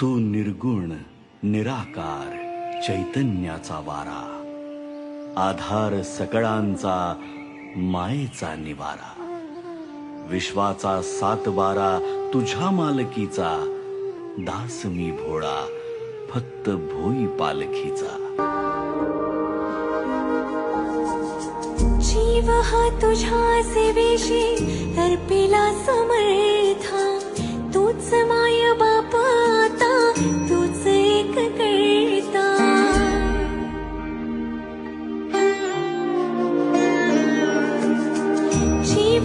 तू निर्गुण निराकार चैतन्याचा वारा. आधार सकळांचा मायेचा निवारा. विश्वाचा सात बारा तुझ्या मालकीचा. दास मी भोळा फक्त भोई पालखीचा. जीव हा तुझ्या सेवेशी अर्पिला समळे